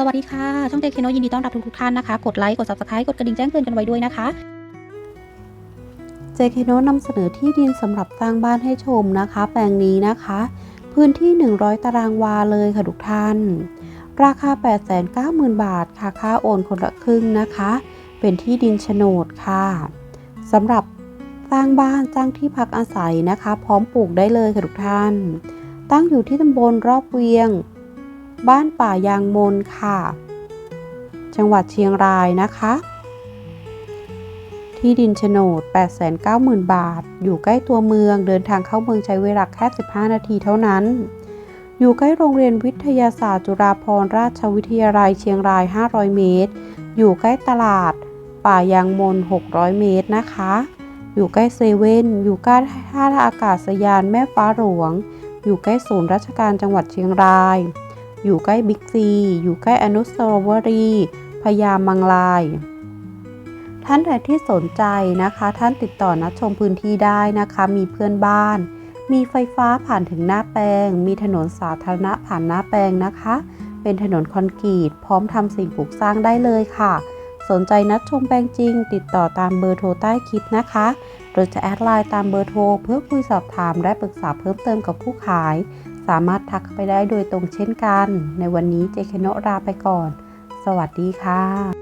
สวัสดีค่ะ ช่องเจคเคโนยินดีต้อนรับทุกๆท่านนะคะ กดไลค์ กด subscribe กดกระดิ่งแจ้งเตือนกันไว้ด้วยนะคะ เจคเคโนนำเสนอที่ดินสำหรับสร้างบ้านให้ชมนะคะ แปลงนี้นะคะ พื้นที่ 100 ตารางวาเลยค่ะทุกท่าน ราคา 890,000 บาทค่ะค่าโอนคนละครึ่งนะคะ เป็นที่ดินโฉนดค่ะสำหรับสร้างบ้านสร้างที่พักอาศัยนะคะ พร้อมปลูกได้เลยค่ะทุกท่าน ตั้งอยู่ที่ตำบลรอบเวียง บ้านป่ายางมนค่ะ จังหวัดเชียงรายนะคะ ที่ดินโฉนด 890,000 บาท อยู่ใกล้ตัวเมือง เดินทางเข้าเมืองใช้เวลาแค่ 15 นาทีเท่านั้น อยู่ใกล้โรงเรียนวิทยาศาสตร์จุฬาภรณราชวิทยาลัยเชียงราย 500 เมตร อยู่ใกล้ตลาด ป่ายางมน 600 เมตรนะคะ อยู่ใกล้เซเว่น อยู่ใกล้ท่าอากาศยานแม่ฟ้าหลวง อยู่ใกล้ศูนย์ราชการจังหวัดเชียงราย อยู่ใกล้บิ๊กซี อยู่ใกล้อนุสาวรีย์พญามังลาย ท่านใดที่สนใจนะคะ ท่านติดต่อนัดชมพื้นที่ได้นะคะ มีเพื่อนบ้าน มีไฟฟ้าผ่านถึงหน้าแปลง มีถนนสาธารณะผ่านหน้าแปลงนะคะ เป็นถนนคอนกรีต พร้อมทำสิ่งปลูกสร้างได้เลยค่ะ สนใจนัดชมแปลงจริง ติดต่อตามเบอร์โทรใต้คลิปนะคะหรือจะแอดไลน์ตามเบอร์โทร เพื่อคุยสอบถามและปรึกษาเพิ่มเติมกับผู้ขาย สามารถทักไปได้โดยตรงเช่นกัน ในวันนี้เจคโนราไปก่อน สวัสดีค่ะ